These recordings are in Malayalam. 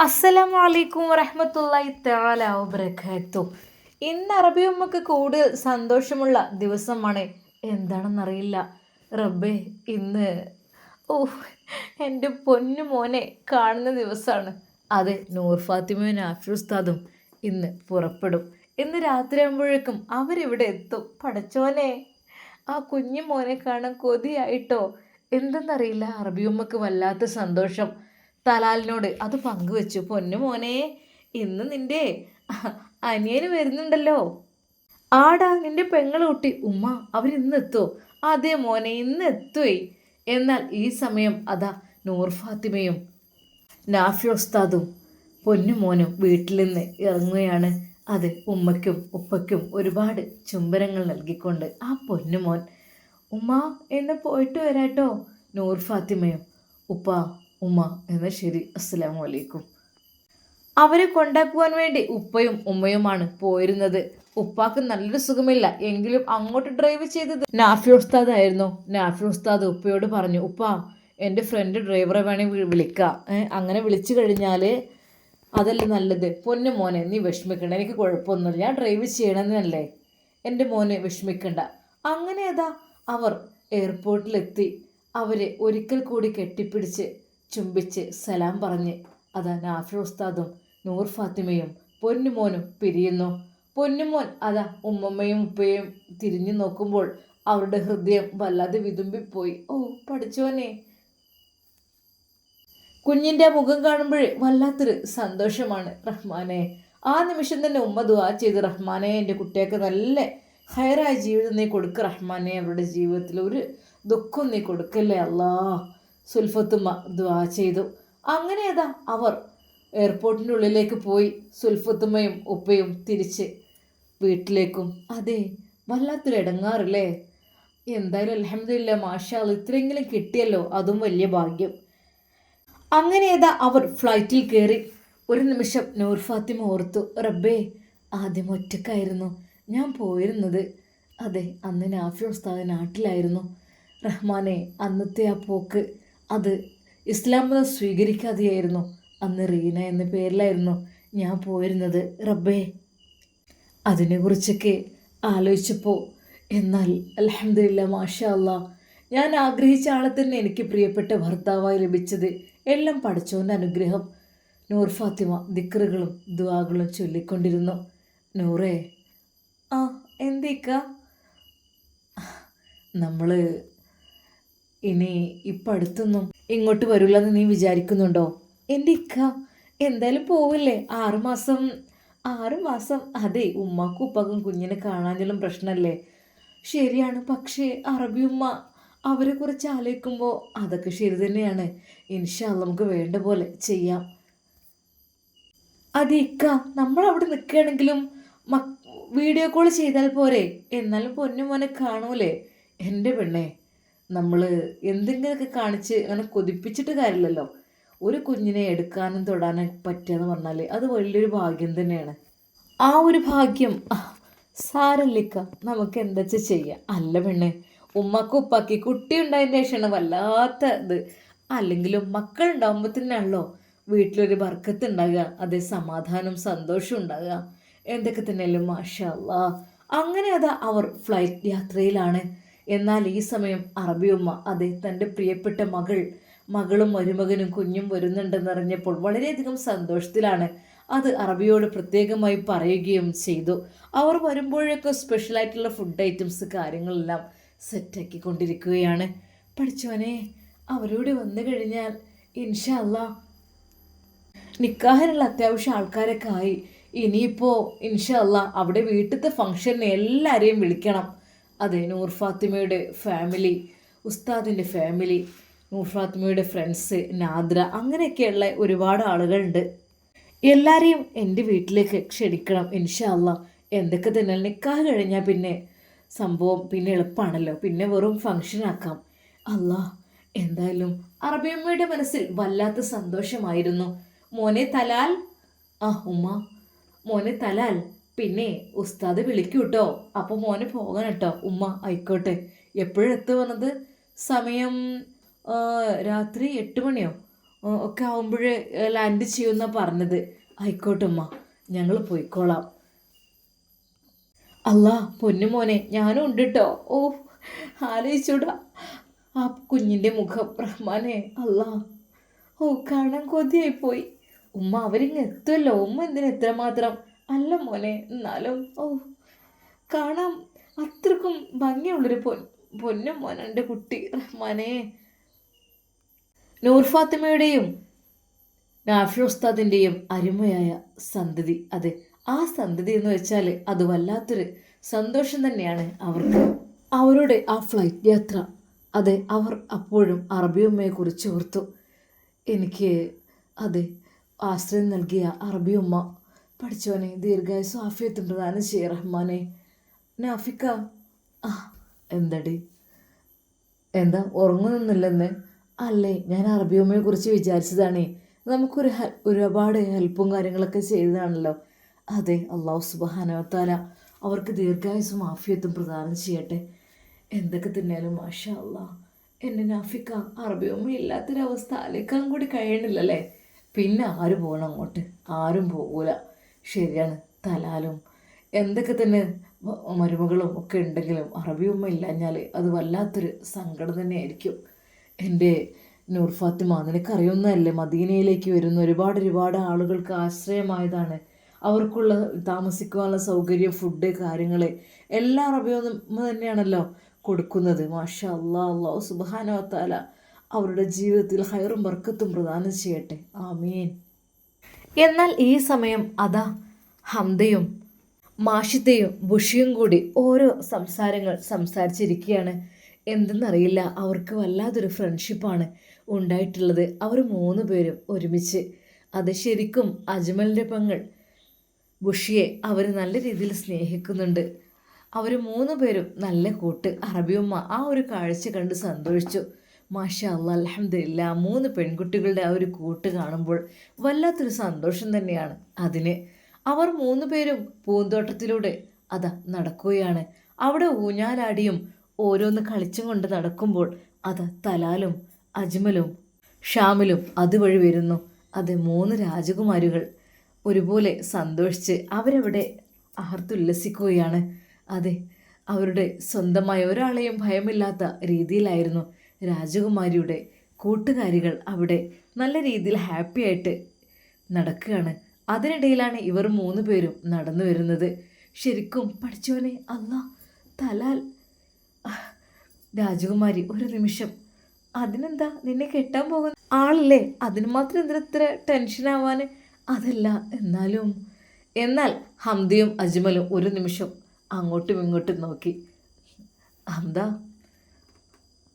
അസ്സലാമു അലൈക്കും വറഹ്മത്തുള്ളാഹി തആല വബറകാത്തു. ഇന്ന് അറബി ഉമ്മക്ക് കൂടുതൽ സന്തോഷമുള്ള ദിവസമാണ്. എന്താണെന്നറിയില്ല. റബ്ബേ ഇന്ന് ഓ എന്റെ പൊന്നു മോനെ കാണുന്ന ദിവസമാണ്. അതെ നൂർ ഫാത്തിമയും ഉസ്താദും ഇന്ന് പുറപ്പെടും. ഇന്ന് രാത്രി ആകുമ്പോഴേക്കും അവരിവിടെ എത്തും. പടച്ചോനെ ആ കുഞ്ഞു മോനെ കാണാൻ കൊതിയായിട്ടോ? എന്തെന്നറിയില്ല. അറബി ഉമ്മക്ക് വല്ലാത്ത സന്തോഷം. തലാലിനോട് അത് പങ്കുവെച്ചു പൊന്നു മോനെ ഇന്ന് നിന്റെ അനിയന് വരുന്നുണ്ടല്ലോ. ആടാ നിന്റെ പെങ്ങളെ കുട്ടി ഉമ്മ അവരിന്ന് എത്തോ? അതെ മോനെ ഇന്ന് എത്തുവേ. എന്നാൽ ഈ സമയം അതാ നൂർ ഫാത്തിമയും നാഫി ഉസ്താദും പൊന്നുമോനും വീട്ടിൽ നിന്ന് ഇറങ്ങുകയാണ്. അത് ഉമ്മയ്ക്കും ഉപ്പയ്ക്കും ഒരുപാട് ചുംബനങ്ങൾ നൽകിക്കൊണ്ട്. ആ പൊന്നു മോൻ ഉമ്മ എന്ന് പോയിട്ട് വരാട്ടോ. നൂർ ഫാത്തിമയും ഉപ്പ ഉമ്മ എന്നാൽ ശരി. അസ്സലാമു അലൈക്കും അവരെ കൊണ്ടാക്കുവാൻ വേണ്ടി ഉപ്പയും ഉമ്മയുമാണ് പോയിരുന്നത്. ഉപ്പാക്ക് നല്ലൊരു സുഖമില്ല. എങ്കിലും അങ്ങോട്ട് ഡ്രൈവ് ചെയ്തത് നാഫി ഉസ്താദ് ആയിരുന്നു നാഫി ഉസ്താദ് ഉപ്പയോട് പറഞ്ഞു ഉപ്പ എന്റെ ഫ്രണ്ട് ഡ്രൈവറെ വേണമെങ്കിൽ വിളിക്കാം. അങ്ങനെ വിളിച്ചു കഴിഞ്ഞാൽ അതല്ലേ നല്ലത്? പൊന്നു മോനെ നീ വിഷമിക്കണ്ട. എനിക്ക് കുഴപ്പമൊന്നുമില്ല. ഞാൻ ഡ്രൈവ് ചെയ്യണമെന്നല്ലേ എന്റെ മോനെ വിഷമിക്കണ്ട. അങ്ങനെ അതാ അവർ എയർപോർട്ടിലെത്തി അവരെ ഒരിക്കൽ കൂടി കെട്ടിപ്പിടിച്ച് ചുംബിച്ച് സലാം പറഞ്ഞ് അതാ നാഫി ഉസ്താദും നൂർ ഫാത്തിമയും പൊന്നുമോനും പിരിയുന്നു. പൊന്നുമോൻ അതാ ഉമ്മമ്മയും ഉപ്പയും തിരിഞ്ഞു നോക്കുമ്പോൾ അവരുടെ ഹൃദയം വല്ലാതെ വിതുമ്പിപ്പോയി. ഓ പഠിച്ചോനെ കുഞ്ഞിന്റെ മുഖം കാണുമ്പോഴേ വല്ലാത്തൊരു സന്തോഷമാണ് റഹ്മാനെ. ആ നിമിഷം തന്നെ ഉമ്മ ദുവാ ചെയ്ത് റഹ്മാനെ എന്റെ കുട്ടിയൊക്കെ നല്ല ഹയറായ ജീവിതം നീ കൊടുക്ക് റഹ്മാനെ. അവരുടെ ജീവിതത്തിൽ ഒരു ദുഃഖം നീ കൊടുക്കല്ലേ അല്ലാ സുൽഫത്തുമ്മ ദ്വാ ചെയ്തു. അങ്ങനെ അതാ അവർ എയർപോർട്ടിന്റെ ഉള്ളിലേക്ക് പോയി സുൽഫത്തുമ്മയും ഉപ്പയും തിരിച്ച് വീട്ടിലേക്കും. അതെ വല്ലാത്തൊരു ഇടങ്ങാറില്ലേ എന്തായാലും അലഹമില്ല മാഷാൽ ഇത്രയെങ്കിലും കിട്ടിയല്ലോ അതും വലിയ ഭാഗ്യം. അങ്ങനെ ഏതാ അവർ ഫ്ലൈറ്റിൽ കയറി. ഒരു നിമിഷം നൂർ ഫാത്തിമ ഓർത്തു റബ്ബേ ആദ്യം ഒറ്റക്കായിരുന്നു ഞാൻ പോയിരുന്നത്. അതെ അന്ന് നാഫി ഉസ്താദ് നാട്ടിലായിരുന്നു. റഹ്മാനെ അന്നത്തെ ആ പോക്ക് അത് ഇസ്ലാം മതം സ്വീകരിക്കാതെയായിരുന്നു. അന്ന് റീന എന്ന പേരിലായിരുന്നു ഞാൻ പോയിരുന്നത്. റബ്ബേ അതിനെക്കുറിച്ചൊക്കെ ആലോചിച്ചപ്പോൾ എന്നാൽ അലഹമില്ല മാഷാ അല്ല ഞാൻ ആഗ്രഹിച്ച ആളെ തന്നെ എനിക്ക് പ്രിയപ്പെട്ട ഭർത്താവായി ലഭിച്ചത് എല്ലാം പഠിച്ചവന്റെ അനുഗ്രഹം. നൂർ ഫാത്തിമ ദിക്റുകളും ദുവാകളും ചൊല്ലിക്കൊണ്ടിരുന്നു. നൂറേ ആ എന്തേക്കാ നമ്മൾ ഇനി ഇപ്പം അടുത്തൊന്നും ഇങ്ങോട്ട് വരില്ലെന്ന് നീ വിചാരിക്കുന്നുണ്ടോ? എന്റെ ഇക്ക എന്തായാലും പോവില്ലേ? ആറുമാസം ആറുമാസം അതെ ഉമ്മാക്കും ഉപ്പാക്കും കുഞ്ഞിനെ കാണാഞ്ഞാലും പ്രശ്നമല്ലേ ശരിയാണ് പക്ഷേ അറബി ഉമ്മ അവരെ കുറിച്ച് ആലോചിക്കുമ്പോൾ അതൊക്കെ ശരി തന്നെയാണ്. ഇൻഷാ നമുക്ക് വേണ്ട പോലെ ചെയ്യാം. അതെ ഇക്ക നമ്മൾ അവിടെ നിൽക്കുകയാണെങ്കിലും വീഡിയോ കോൾ ചെയ്താൽ പോരെ. എന്നാലും പൊന്നു മോനെ കാണൂലേ. എന്റെ പെണ്ണെ നമ്മൾ എന്തെങ്കിലുമൊക്കെ കാണിച്ച് അങ്ങനെ കൊതിപ്പിച്ചിട്ട് കാര്യമില്ലല്ലോ. ഒരു കുഞ്ഞിനെ എടുക്കാനും തൊടാനും പറ്റുക പറഞ്ഞാൽ അത് വലിയൊരു ഭാഗ്യം തന്നെയാണ്. ആ ഒരു ഭാഗ്യം സാരല്ലിക്ക നമുക്ക് എന്താ ചെയ്യാം? അല്ല പെണ്ണെ ഉമ്മക്ക് ഉപ്പാക്കി കുട്ടി ഉണ്ടായതിന് ശേഷമാണ് വല്ലാത്ത ഇത്. അല്ലെങ്കിലും മക്കൾ ഉണ്ടാകുമ്പോൾ തന്നെയാണല്ലോ വീട്ടിലൊരു ബർക്കത്ത് ഉണ്ടാകുക അതേ സമാധാനം സന്തോഷം ഉണ്ടാകുക എന്തൊക്കെ തന്നെയല്ലേ മാഷാ അങ്ങനെ അതാ അവർ ഫ്ലൈറ്റ് യാത്രയിലാണ്. എന്നാൽ ഈ സമയം അറബിയമ്മ അതെ തന്റെ പ്രിയപ്പെട്ട മകൾ മകളും മരുമകനും കുഞ്ഞും വരുന്നുണ്ടെന്നറിഞ്ഞപ്പോൾ വളരെയധികം സന്തോഷത്തിലാണ് അത് അറബിയോട് പ്രത്യേകമായി പറയുകയും ചെയ്തു. അവർ വരുമ്പോഴൊക്കെ സ്പെഷ്യലായിട്ടുള്ള ഫുഡ് ഐറ്റംസ് കാര്യങ്ങളെല്ലാം സെറ്റാക്കിക്കൊണ്ടിരിക്കുകയാണ് പഠിച്ചോനെ അവരോട് വന്നു കഴിഞ്ഞാൽ ഇൻഷല്ല നിക്കാഹിനുള്ള അത്യാവശ്യം ആൾക്കാരൊക്കെ ആയി. ഇനിയിപ്പോൾ ഇൻഷല്ല അവിടെ വീട്ടിലത്തെ ഫംഗ്ഷന് എല്ലാവരെയും വിളിക്കണം. അതെ നൂർ ഫാത്തിമയുടെ ഫാമിലി ഉസ്താദിന്റെ ഫാമിലി നൂർ ഫാത്തിമയുടെ ഫ്രണ്ട്സ് നാദ്ര അങ്ങനെയൊക്കെയുള്ള ഒരുപാട് ആളുകളുണ്ട്. എല്ലാവരെയും എന്റെ വീട്ടിലേക്ക് ക്ഷണിക്കണം ഇൻഷല്ല എന്തൊക്കെ തന്നെ നിൽക്കാതെ കഴിഞ്ഞാൽ പിന്നെ സംഭവം പിന്നെ എളുപ്പമാണല്ലോ പിന്നെ വെറും ഫംഗ്ഷൻ ആക്കാം. അല്ലാ എന്തായാലും അറബിയമ്മയുടെ മനസ്സിൽ വല്ലാത്ത സന്തോഷമായിരുന്നു. മോനെ തലാൽ ആ ഉമ്മ മോനെ തലാൽ. പിന്നെ ഉസ്താദ് വിളിക്കൂ കേട്ടോ അപ്പോൾ മോനെ പോകാൻ കേട്ടോ ഉമ്മ ആയിക്കോട്ടെ. എപ്പോഴെത്തു വന്നത്? സമയം രാത്രി എട്ട് മണിയോ? ഒക്കെ ആവുമ്പോഴേ ലാൻഡ് ചെയ്യുമെന്ന പറഞ്ഞത്. ആയിക്കോട്ടെ ഉമ്മ. ഞങ്ങൾ പോയിക്കോളാം. അല്ല പൊന്നുമോനെ ഞാനും ഉണ്ട് കേട്ടോ ഓ ആലോചിച്ചൂടാ. ആ കുഞ്ഞിന്റെ മുഖം. റഹ്മാനെ അല്ല ഓ കാണാൻ കൊതിയായിപ്പോയി. ഉമ്മ അവരിങ്ങ് എത്തുമല്ലോ ഉമ്മ എന്തിനാ എത്രമാത്രം അല്ല മോനെ എന്നാലും ഓ കാണാൻ അത്രക്കും ഭംഗിയുള്ളൊരു പൊൻ പൊന്നും എന്റെ കുട്ടി. റഹ്മാനെ. നൂർ ഫാത്തിമയുടെയും അരുമയായ സന്തതി. അതെ ആ സന്തതി എന്ന് വെച്ചാൽ അത് വല്ലാത്തൊരു സന്തോഷം തന്നെയാണ് അവർക്ക്. അവരുടെ ആ ഫ്ലൈറ്റ് യാത്ര അതെ അവർ അപ്പോഴും അറബിയമ്മയെ കുറിച്ച് ഓർത്തു. എനിക്ക് അതെ ആശ്രയം നൽകിയ അറബിയമ്മ പഠിച്ചവനെ ദീർഘായുസ് ആഫിയത്തും പ്രദാനം ചെയ്യ റഹ്മാനെ. നാഫിക്ക ആ എന്തടി? എന്താ ഉറങ്ങുന്നില്ലെന്ന് അല്ലേ ഞാൻ അറബിയമ്മയെ കുറിച്ച് വിചാരിച്ചതാണേ. നമുക്കൊരു ഒരുപാട് ഹെൽപ്പും കാര്യങ്ങളൊക്കെ ചെയ്തതാണല്ലോ. അതെ അള്ളാഹു സുബാനവത്താല അവർക്ക് ദീർഘായുസും ആഫിയത്തും പ്രദാനം ചെയ്യട്ടെ. എന്തൊക്കെ തന്നെയാലും മാഷാ അല്ലാ എന്റെ നാഫിക്ക അറബിയമ്മ ഇല്ലാത്തൊരവസ്ഥ അലേക്കാൻ കൂടി കഴിയണില്ലല്ലേ? പിന്നെ ആരും പോകണം അങ്ങോട്ട്. ആരും പോകൂല. ശരിയാണ്. തലാലും. എന്തൊക്കെ തന്നെ മരുമകളും ഒക്കെ ഉണ്ടെങ്കിലും അറബിയമ്മ ഇല്ലാഞ്ഞാൽ അത് വല്ലാത്തൊരു സങ്കടം തന്നെയായിരിക്കും. എന്റെ നൂർ ഫാത്തിമ നിനക്കറിയുന്നതല്ലേ മദീനയിലേക്ക് വരുന്ന ഒരുപാട് ഒരുപാട് ആളുകൾക്ക് ആശ്രയമായതാണ്. അവർക്കുള്ള താമസിക്കുവാനുള്ള സൗകര്യം ഫുഡ് കാര്യങ്ങൾ എല്ലാ അറബിയൊന്നും തന്നെയാണല്ലോ കൊടുക്കുന്നത്. മാഷ അള്ളാ അള്ളാഹു താല അവരുടെ ജീവിതത്തിൽ ഹൈറും ബർക്കത്തും പ്രദാനം ചെയ്യട്ടെ. ആമീൻ. എന്നാൽ ഈ സമയം അതാ ഹംദയും മാഷിത്തയും ബുഷിയും കൂടി ഓരോ സംസാരങ്ങൾ സംസാരിച്ചിരിക്കുകയാണ്. എന്തെന്നറിയില്ല അവർക്ക് വല്ലാതൊരു ഫ്രണ്ട്ഷിപ്പാണ് ഉണ്ടായിട്ടുള്ളത്. അവർ മൂന്ന് പേരും ഒരുമിച്ച്. അത് ശരിക്കും അജ്മലിന്റെ പെങ്ങൾ ബുഷിയെ അവർ നല്ല രീതിയിൽ സ്നേഹിക്കുന്നുണ്ട്. അവർ മൂന്ന് പേരും നല്ല കൂട്ട്. അറബിയമ്മ ആ ഒരു കാഴ്ച കണ്ട് സന്തോഷിച്ചു. മാഷാ അല്ല അലഹമില്ല മൂന്ന് പെൺകുട്ടികളുടെ ആ ഒരു കൂട്ട് കാണുമ്പോൾ വല്ലാത്തൊരു സന്തോഷം തന്നെയാണ്. അതിന് അവർ മൂന്ന് പേരും പൂന്തോട്ടത്തിലൂടെ അതാ നടക്കുകയാണ്. അവിടെ ഊഞ്ഞാലാടിയും ഓരോന്ന് കളിച്ചും കൊണ്ട് നടക്കുമ്പോൾ അത് തലാലും അജ്മലും ഷാമിലും അതുവഴി വരുന്നു. അത് മൂന്ന് രാജകുമാരികൾ ഒരുപോലെ സന്തോഷിച്ച് അവരവിടെ ആർത്തുല്ലസിക്കുകയാണ് അതെ അവരുടെ സ്വന്തമായ ഒരാളെയും ഭയമില്ലാത്ത രീതിയിലായിരുന്നു രാജകുമാരിയുടെ കൂട്ടുകാരികൾ അവിടെ നല്ല രീതിയിൽ ഹാപ്പി ആയിട്ട് നടക്കുകയാണ്. അതിനിടയിലാണ് ഇവർ മൂന്ന് പേരും നടന്നു വരുന്നത്. ശരിക്കും പഠിച്ചവനെ അല്ല തലാൽ. രാജകുമാരി ഒരു നിമിഷം. അതിനെന്താ നിന്നെ കെട്ടാൻ പോകുന്ന ആളല്ലേ? അതിന് മാത്രം എന്തിനാ ഇത്ര ടെൻഷൻ ആവാൻ അതല്ല എന്നാലും. എന്നാൽ ഹംദയും അജ്മലും ഒരു നിമിഷം അങ്ങോട്ടും ഇങ്ങോട്ടും നോക്കി. ഹംദ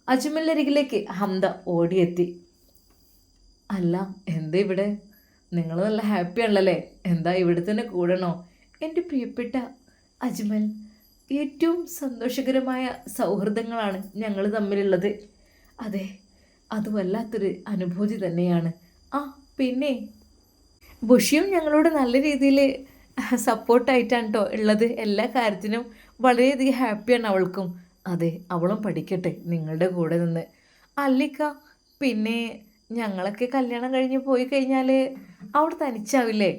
അജ്മലിന്റെ അരികിലേക്ക് ഹംദ ഓടിയെത്തി. അല്ല എന്താ ഇവിടെ? നിങ്ങൾ നല്ല ഹാപ്പി ആണല്ലേ? എന്താ ഇവിടെ തന്നെ കൂടണോ? എന്റെ പ്രിയപ്പെട്ട അജ്മൽ ഏറ്റവും സന്തോഷകരമായ സൗഹൃദങ്ങളാണ് ഞങ്ങൾ തമ്മിലുള്ളത്. അതെ അത് വല്ലാത്തൊരു അനുഭൂതി തന്നെയാണ്. ആ പിന്നെ? ബുഷിയും ഞങ്ങളോട് നല്ല രീതിയിൽ സപ്പോർട്ടായിട്ടാണ് കേട്ടോ ഉള്ളത്. എല്ലാ കാര്യത്തിനും വളരെയധികം ഹാപ്പിയാണ് അവൾക്കും. അതെ അവളും പഠിക്കട്ടെ നിങ്ങളുടെ കൂടെ നിന്ന്. അല്ലിക്ക പിന്നെ ഞങ്ങളൊക്കെ കല്യാണം കഴിഞ്ഞ് പോയി കഴിഞ്ഞാൽ അവൾ തനിച്ചാവില്ലേ?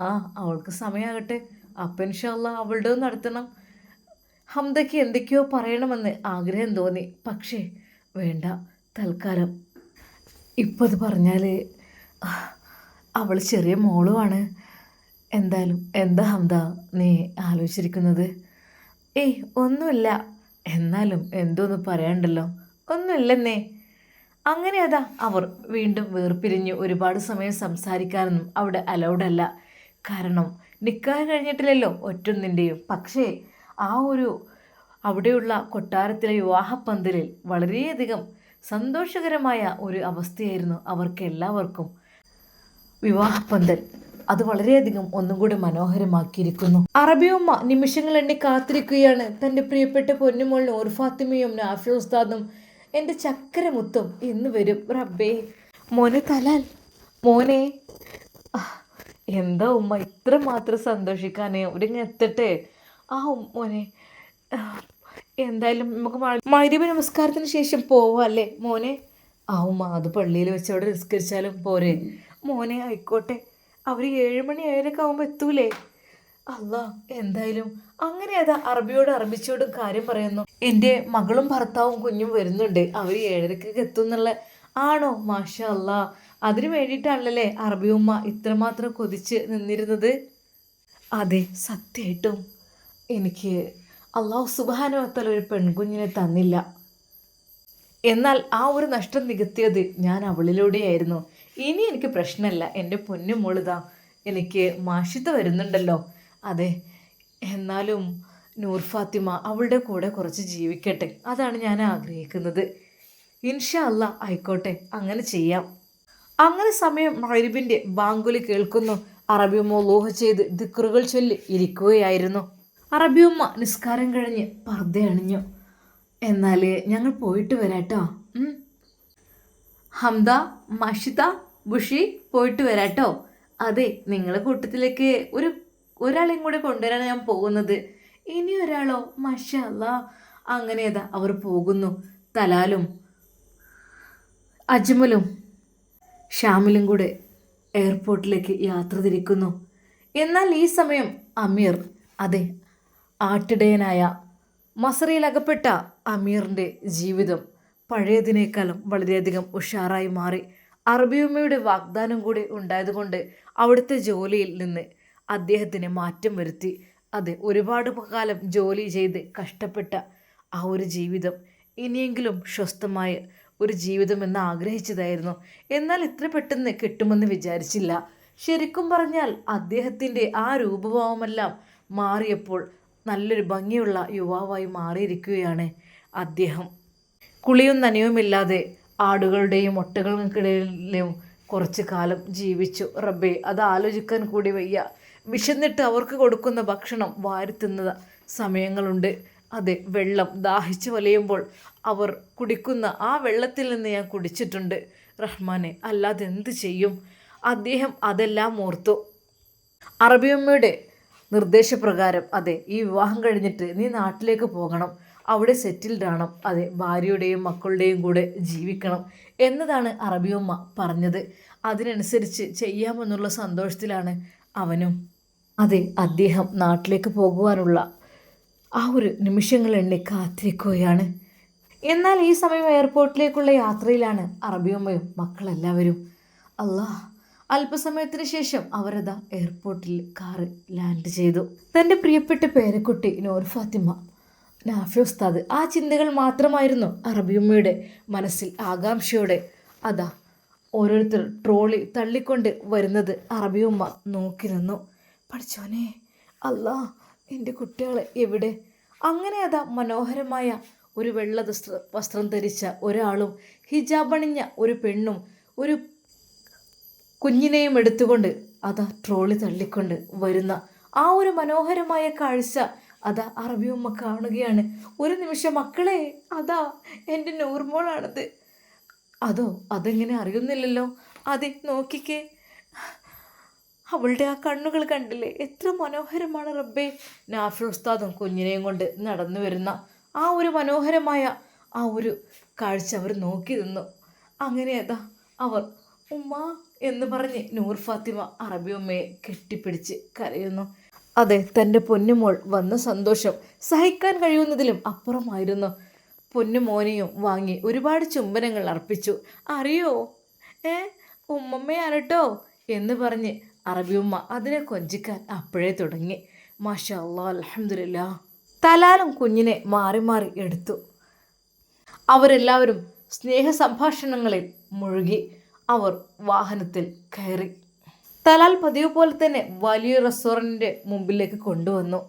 ആ അവൾക്ക് സമയമാകട്ടെ അപ്പം ഇൻഷല്ല അവളുടെ നടത്തണം. ഹംദയ്ക്ക് എന്തൊക്കെയോ പറയണമെന്ന് ആഗ്രഹം തോന്നി പക്ഷേ വേണ്ട തൽക്കാലം. ഇപ്പം അത് പറഞ്ഞാൽ അവൾ ചെറിയ മോളുമാണ് എന്തായാലും എന്താ ഹംദ നീ ആലോചിച്ചിരിക്കുന്നത്? ഏയ് ഒന്നുമില്ല. എന്നാലും എന്തോന്ന് പറയാണ്ടല്ലോ ഒന്നുമില്ലെന്നേ. അങ്ങനെ അതാ അവർ വീണ്ടും വേർപിരിഞ്ഞ് ഒരുപാട് സമയം സംസാരിക്കാനൊന്നും അവിടെ അലൗഡ് അല്ല കാരണം നിൽക്കാൻ കഴിഞ്ഞിട്ടില്ലല്ലോ ഒറ്റൊന്നിന്റെയും പക്ഷേ ആ ഒരു അവിടെയുള്ള കൊട്ടാരത്തിലെ വിവാഹപ്പന്തലിൽ വളരെയധികം സന്തോഷകരമായ ഒരു അവസ്ഥയായിരുന്നു അവർക്ക് എല്ലാവർക്കും വിവാഹപ്പന്തൽ അത് വളരെയധികം ഒന്നും കൂടി മനോഹരമാക്കിയിരിക്കുന്നു. അറബിയമ്മ നിമിഷങ്ങൾ എണ്ണി കാത്തിരിക്കുകയാണ്. തന്റെ പ്രിയപ്പെട്ട പൊന്നുമോൾ നൂർ ഫാത്തിമയും നാഫി ഉസ്താദും. എന്റെ ചക്കരമുത്തും ഇന്ന് വരും. റബ്ബേ. മോനെ തലാൽ. മോനെ. എന്താ ഉമ്മ ഇത്ര മാത്രം സന്തോഷിക്കാനേ? ഇവിടെ എത്തട്ടെ? ആ മോനെ. എന്തായാലും നമുക്ക് മ- മഗ്‌രിബ് നമസ്കാരത്തിന് ശേഷം പോവാം അല്ലേ? മോനെ. ആ ഉമ്മ അത് പള്ളിയിൽ വെച്ച് അവിടെ നിസ്കരിച്ചാലും പോരെ. മോനെ ആയിക്കോട്ടെ. അവർ ഏഴുമണി ഏഴരൊക്കെ ആകുമ്പോൾ എത്തൂലേ? അല്ല എന്തായാലും. അങ്ങനെ അതാ അറബിയോട് അറബിച്ചോടും കാര്യം പറയുന്നു. എന്റെ മകളും ഭർത്താവും കുഞ്ഞും വരുന്നുണ്ട്. അവർ ഏഴരക്കൊക്കെ എത്തും എന്നുള്ള ആണോ? മാഷ അല്ല അതിനു വേണ്ടിയിട്ടാണല്ലേ അറബി ഉമ്മ ഇത്രമാത്രം കൊതിച്ച് നിന്നിരുന്നത്? അതെ സത്യമായിട്ടും എനിക്ക് അള്ളാഹു സുബാനുവത്തൽ ഒരു പെൺകുഞ്ഞിനെ തന്നില്ല. എന്നാൽ ആ ഒരു നഷ്ടം നികത്തിയത് ഞാൻ അവളിലൂടെയായിരുന്നു. ഇനി എനിക്ക് പ്രശ്നമല്ല എന്റെ പൊന്നു മോളിതാ എനിക്ക് മാഷിത്ത വരുന്നുണ്ടല്ലോ. അതെ എന്നാലും നൂർ ഫാത്തിമ അവളുടെ കൂടെ കുറച്ച് ജീവിക്കട്ടെ. അതാണ് ഞാൻ ആഗ്രഹിക്കുന്നത്. ഇൻഷാ അല്ല ആയിക്കോട്ടെ അങ്ങനെ ചെയ്യാം. അങ്ങനെ സമയം മഹരിബിന്റെ ബാങ്കുലി കേൾക്കുന്നു. അറബിയമ്മ ലോഹ ചെയ്ത് ദിക്കറുകൾ ചൊല്ലി ഇരിക്കുകയായിരുന്നു. അറബിയമ്മ നിസ്കാരം കഴിഞ്ഞ് പർദ്ദ അണിഞ്ഞു. എന്നാൽ ഞങ്ങൾ പോയിട്ട് വരാട്ടോ. ഹംദ മഷിത ബുഷി പോയിട്ട് വരാട്ടോ അതെ നിങ്ങളെ കൂട്ടത്തിലേക്ക് ഒരു ഒരാളെയും കൂടെ കൊണ്ടുവരാൻ ഞാൻ പോകുന്നത്. ഇനി ഒരാളോ? മഷല്ല അല്ലാ അങ്ങനെ അതാ അവർ പോകുന്നു. തലാലും അജ്മലും ഷാമിലും കൂടെ എയർപോർട്ടിലേക്ക് യാത്ര തിരിക്കുന്നു. എന്നാൽ ഈ സമയം അമീർ അതെ ആട്ടിടയനായ മസറിയിലകപ്പെട്ട അമീറിന്റെ ജീവിതം. പഴയതിനേക്കാളും വളരെയധികം ഉഷാറായി മാറി. അറബിയമ്മയുടെ വാഗ്ദാനം കൂടി ഉണ്ടായതുകൊണ്ട് അവിടുത്തെ ജോലിയിൽ നിന്ന് അദ്ദേഹത്തിന് മാറ്റം വരുത്തി. അതെ ഒരുപാട് കാലം ജോലി ചെയ്ത് കഷ്ടപ്പെട്ട ആ ഒരു ജീവിതം ഇനിയെങ്കിലും സ്വസ്ഥമായ ഒരു ജീവിതം എന്ന് ആഗ്രഹിച്ചതായിരുന്നു. എന്നാൽ ഇത്ര പെട്ടെന്ന് കിട്ടുമെന്ന് വിചാരിച്ചില്ല. ശരിക്കും പറഞ്ഞാൽ അദ്ദേഹത്തിന്റെ ആ രൂപഭാവമെല്ലാം മാറിയപ്പോൾ നല്ലൊരു ഭംഗിയുള്ള യുവാവായി മാറിയിരിക്കുകയാണ് അദ്ദേഹം. കുളിയും നനയുമില്ലാതെ ആടുകളുടെയും ഒട്ടകങ്ങൾക്കിടയിലും കുറച്ച് കാലം ജീവിച്ചു. റബ്ബേ അത് ആലോചിക്കാൻ കൂടി വയ്യ. വിശന്നിട്ട് അവർക്ക് കൊടുക്കുന്ന ഭക്ഷണം വാരിത്തിന്ന സമയങ്ങളുണ്ട്. അതെ വെള്ളം ദാഹിച്ചു വലയുമ്പോൾ അവർ കുടിക്കുന്ന ആ വെള്ളത്തിൽ നിന്ന് ഞാൻ കുടിച്ചിട്ടുണ്ട്. റഹ്മാനെ അല്ലാതെ എന്ത് ചെയ്യും? അദ്ദേഹം അതെല്ലാം ഓർത്തു. അറബിയമ്മയുടെ നിർദ്ദേശപ്രകാരം അതെ ഈ വിവാഹം കഴിഞ്ഞിട്ട് നീ നാട്ടിലേക്ക് പോകണം. അവിടെ സെറ്റിൽഡ് ആണം അതെ ഭാര്യയുടെയും മക്കളുടെയും കൂടെ ജീവിക്കണം എന്നതാണ് അറബിയമ്മ പറഞ്ഞത്. അതിനനുസരിച്ച് ചെയ്യാമെന്നുള്ള സന്തോഷത്തിലാണ് അവനും. അതെ അദ്ദേഹം നാട്ടിലേക്ക് പോകുവാനുള്ള ആ ഒരു നിമിഷങ്ങൾ എണ്ണി കാത്തിരിക്കുകയാണ്. എന്നാൽ ഈ സമയം എയർപോർട്ടിലേക്കുള്ള യാത്രയിലാണ് അറബിയമ്മയും മക്കളെല്ലാവരും. അല്ലാ അല്പസമയത്തിന് ശേഷം അവരതാ എയർപോർട്ടിൽ കാറ് ലാൻഡ് ചെയ്തു. തന്റെ പ്രിയപ്പെട്ട പേരക്കുട്ടി നൂർ ഫാത്തിമ നാഫി ഉസ്താദ് ആ ചിന്തകൾ മാത്രമായിരുന്നു അറബിയമ്മയുടെ മനസ്സിൽ ആകാംക്ഷയോടെ. അതാ ഓരോരുത്തർ ട്രോളി തള്ളിക്കൊണ്ട് വരുന്നത് അറബിയമ്മ നോക്കി നിന്നു. പഠിച്ചോനെ അല്ലാ എന്റെ കുട്ടികളെ എവിടെ? അങ്ങനെ അതാ മനോഹരമായ ഒരു വെള്ള വസ്ത്രം ധരിച്ച ഒരാളും ഹിജാബ് അണിഞ്ഞ ഒരു പെണ്ണും ഒരു കുഞ്ഞിനെയും എടുത്തുകൊണ്ട് അതാ ട്രോളി തള്ളിക്കൊണ്ട് വരുന്ന ആ ഒരു മനോഹരമായ കാഴ്ച അതാ അറബിയമ്മ കാണുകയാണ്. ഒരു നിമിഷം മക്കളെ അതാ എന്റെ നോർമോളാണത്. അതോ അതെങ്ങനെ അറിയുന്നില്ലല്ലോ? അതെ നോക്കിക്കേ. അവളുടെ ആ കണ്ണുകൾ കണ്ടില്ലേ? എത്ര മനോഹരമാണ് റബ്ബേ. നാഫി ഉസ്താദും കുഞ്ഞിനെയും കൊണ്ട് നടന്നു വരുന്ന ആ ഒരു മനോഹരമായ ആ ഒരു കാഴ്ച അവർ നോക്കി നിന്നു. അങ്ങനെ അതാ അവർ ഉമ്മ എന്ന് പറഞ്ഞ് നൂർ ഫാത്തിമ അറബി ഉമ്മയെ കെട്ടിപ്പിടിച്ച് കരയുന്നു. അതെ തന്റെ പൊന്നുമോൾ വന്ന സന്തോഷം സഹിക്കാൻ കഴിയുന്നതിലും അപ്പുറമായിരുന്നു. പൊന്നുമോനെയും വാങ്ങി ഒരുപാട് ചുംബനങ്ങൾ അർപ്പിച്ചു. അറിയോ? ഏ ഉമ്മമ്മയാണട്ടോ എന്ന് പറഞ്ഞ് അറബിയുമ്മ അതിനെ കൊഞ്ചിക്കാൻ അപ്പോഴേ തുടങ്ങി. മാഷാ അല്ലാ അലഹമില്ല തലാലും കുഞ്ഞിനെ മാറി മാറി എടുത്തു. അവരെല്ലാവരും സ്നേഹ സംഭാഷണങ്ങളിൽ മുഴുകി. അവർ വാഹനത്തിൽ കയറി. തലാൽ പതിവ് പോലെ തന്നെ വലിയ റെസ്റ്റോറന്റിന്റെ മുമ്പിലേക്ക് കൊണ്ടുവന്നു.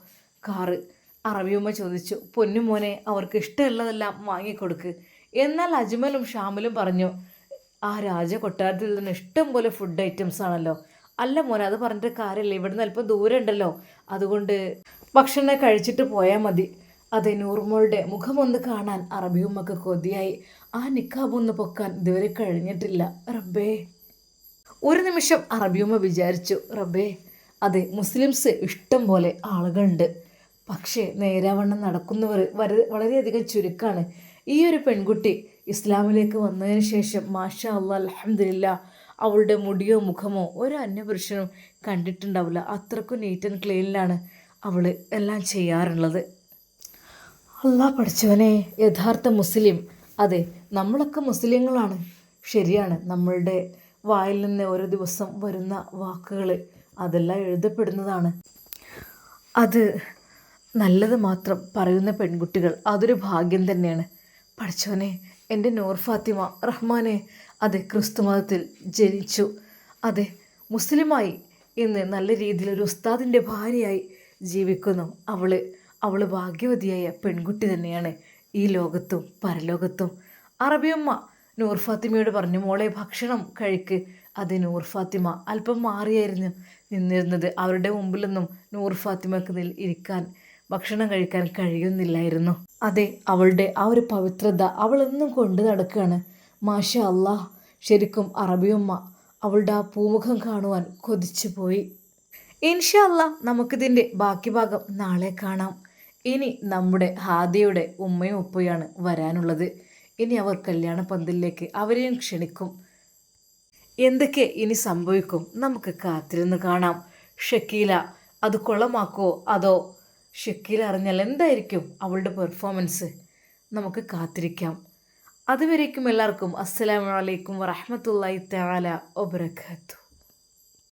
കാറ് അറബിയമ്മ ചോദിച്ചു പൊന്നുമോനെ അവർക്ക് ഇഷ്ടമുള്ളതെല്ലാം വാങ്ങിക്കൊടുക്ക്. എന്നാൽ അജ്മലും ഷാമിലും പറഞ്ഞു ആ രാജ കൊട്ടാരത്തിൽ നിന്ന് ഇഷ്ടം പോലെ ഫുഡ് ഐറ്റംസ് ആണല്ലോ. അല്ല മോനെ അത് പറഞ്ഞിട്ട് കാര്യമില്ല. ഇവിടുന്ന് അല്പം ദൂരം ഉണ്ടല്ലോ അതുകൊണ്ട് ഭക്ഷണം കഴിച്ചിട്ട് പോയാൽ മതി. അതെ നൂർമോളുടെ മുഖമൊന്ന് കാണാൻ അറബിയുമ്മക്ക് കൊതിയായി. ആ നിക്കാബ് ഒന്ന് പൊക്കാൻ ഇതുവരെ കഴിഞ്ഞിട്ടില്ല. റബ്ബേ. ഒരു നിമിഷം അറബിയുമ്മ വിചാരിച്ചു റബ്ബേ അതെ മുസ്ലിംസ് ഇഷ്ടം പോലെ ആളുകളുണ്ട്. പക്ഷേ നേരാവണ്ണം നടക്കുന്നവർ വര വളരെയധികം ചുരുക്കമാണ് ഈ ഒരു പെൺകുട്ടി ഇസ്ലാമിലേക്ക് വന്നതിന് ശേഷം മാഷാ അള്ളാ അലഹമില്ല അവളുടെ മുടിയോ മുഖമോ ഒരു അന്യപുരുഷനും കണ്ടിട്ടുണ്ടാവില്ല. അത്രക്കും നീറ്റ് ആൻഡ് ക്ലീനിലാണ് അവൾ എല്ലാം ചെയ്യാറുള്ളത്. അള്ളാ പഠിച്ചവനെ യഥാർത്ഥ മുസ്ലിം. അതെ നമ്മളൊക്കെ മുസ്ലിങ്ങളാണ്. ശരിയാണ് നമ്മളുടെ വായിൽ നിന്ന് ഓരോ ദിവസം വരുന്ന വാക്കുകൾ അതെല്ലാം എഴുതപ്പെടുന്നതാണ്. അത് നല്ലത് മാത്രം പറയുന്ന പെൺകുട്ടികൾ അതൊരു ഭാഗ്യം തന്നെയാണ്. പഠിച്ചവനെ എന്റെ നോർ ഫാത്തിമ റഹ്മാനെ അതെ ക്രിസ്തുമതത്തിൽ ജനിച്ചു. അതെ മുസ്ലിമായി ഇന്ന് നല്ല രീതിയിൽ ഒരു ഉസ്താദിന്റെ ഭാര്യയായി ജീവിക്കുന്നു. അവൾ അവൾ ഭാഗ്യവതിയായ പെൺകുട്ടി തന്നെയാണ് ഈ ലോകത്തും പരലോകത്തും. അറബിയമ്മ നൂർ ഫാത്തിമയോട് പറഞ്ഞു മോളെ ഭക്ഷണം കഴിക്ക്. അത് നൂർ ഫാത്തിമ. അല്പം മാറിയായിരുന്നു നിന്നിരുന്നത്. അവരുടെ മുമ്പിലൊന്നും നൂർ ഫാത്തിമക്ക് ഇരിക്കാൻ ഭക്ഷണം കഴിക്കാൻ കഴിയുന്നില്ലായിരുന്നു. അതെ അവളുടെ ആ ഒരു പവിത്രത അവളെന്നും കൊണ്ട് നടക്കുകയാണ് മാഷ അള്ളാഹ് ശരിക്കും അറബിയമ്മ അവളുടെ ആ പൂമുഖം കാണുവാൻ കൊതിച്ചു പോയി. ഇൻഷല്ല നമുക്കിതിന്റെ ബാക്കി ഭാഗം നാളെ കാണാം. ഇനി നമ്മുടെ ഹാദിയുടെ ഉമ്മയും ഉപ്പയാണ് വരാനുള്ളത്. ഇനി അവർ കല്യാണ പന്തലിലേക്ക് അവരെയും ക്ഷണിക്കും. എന്തൊക്കെ ഇനി സംഭവിക്കും നമുക്ക് കാത്തിരുന്ന് കാണാം. ഷക്കീല അത് കൊള്ളമാക്കോ അതോ? ഷക്കീല അറിഞ്ഞാൽ എന്തായിരിക്കും അവളുടെ പെർഫോമൻസ് നമുക്ക് കാത്തിരിക്കാം. അതുവരേക്കും എല്ലാവർക്കും അസ്സലാമലൈക്കും വറഹമത്തല്ലായി തആല വബറകാതുഹു